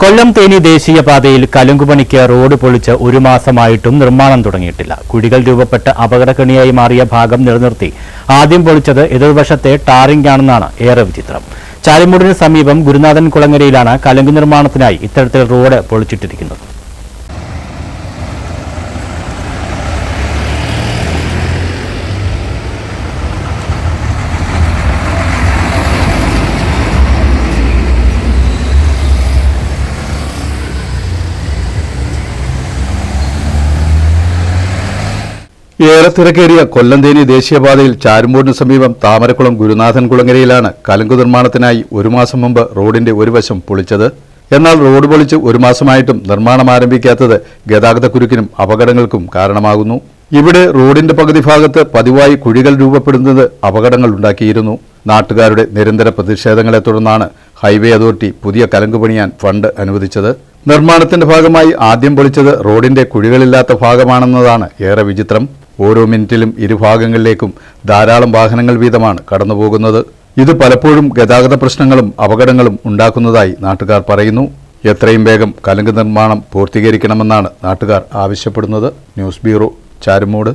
കൊല്ലം തേനി ദേശീയപാതയിൽ കലുങ്കുപണിക്ക് റോഡ് പൊളിച്ച് ഒരു മാസമായിട്ടും നിർമ്മാണം തുടങ്ങിയിട്ടില്ല. കുഴികൾ രൂപപ്പെട്ട് അപകടക്കണിയായി മാറിയ ഭാഗം നിലനിർത്തി. ആദ്യം പൊളിച്ചത് എതിർവശത്തെ ടാറിംഗ് ആണെന്നാണ് ഏറെ വിചിത്രം. ചാലിമൂടിന് സമീപം ഗുരുനാഥൻ കുളങ്ങരയിലാണ് കലുങ്ക് നിർമ്മാണത്തിനായി ഇത്തരത്തിൽ റോഡ് പൊളിച്ചിട്ടിരിക്കുന്നത്. ഏറെ തിരക്കേറിയ കൊല്ലന്തേനി ദേശീയപാതയിൽ ചാരുമ്പൂടിന് സമീപം താമരക്കുളം ഗുരുനാഥൻ കുളങ്ങരയിലാണ് കലുങ്കു നിർമ്മാണത്തിനായി ഒരു മാസം മുമ്പ് റോഡിന്റെ ഒരു വശം പൊളിച്ചത്. എന്നാൽ റോഡ് പൊളിച്ച് ഒരു മാസമായിട്ടും നിർമ്മാണം ആരംഭിക്കാത്തത് ഗതാഗത കുരുക്കിനും അപകടങ്ങൾക്കും കാരണമാകുന്നു. ഇവിടെ റോഡിന്റെ പകുതി ഭാഗത്ത് പതിവായി കുഴികൾ രൂപപ്പെടുന്നത് അപകടങ്ങൾ ഉണ്ടാക്കിയിരുന്നു. നാട്ടുകാരുടെ നിരന്തര പ്രതിഷേധങ്ങളെ തുടർന്നാണ് ഹൈവേ അതോറിറ്റി പുതിയ കലങ്ക് പണിയാൻ ഫണ്ട് അനുവദിച്ചത്. നിർമ്മാണത്തിന്റെ ഭാഗമായി ആദ്യം പൊളിച്ചത് റോഡിന്റെ കുഴികളില്ലാത്ത ഭാഗമാണെന്നതാണ് ഏറെ വിചിത്രം. ഓരോ മിനിറ്റിലും ഇരുഭാഗങ്ങളിലേക്കും ധാരാളം വാഹനങ്ങൾ വീതമാണ് കടന്നുപോകുന്നത്. ഇത് പലപ്പോഴും ഗതാഗത പ്രശ്നങ്ങളും അപകടങ്ങളും ഉണ്ടാക്കുന്നതായി നാട്ടുകാർ പറയുന്നു. എത്രയും വേഗം കലുങ്ക് നിർമ്മാണം പൂർത്തീകരിക്കണമെന്നാണ് നാട്ടുകാർ ആവശ്യപ്പെടുന്നത്. News bureau Charummoodu.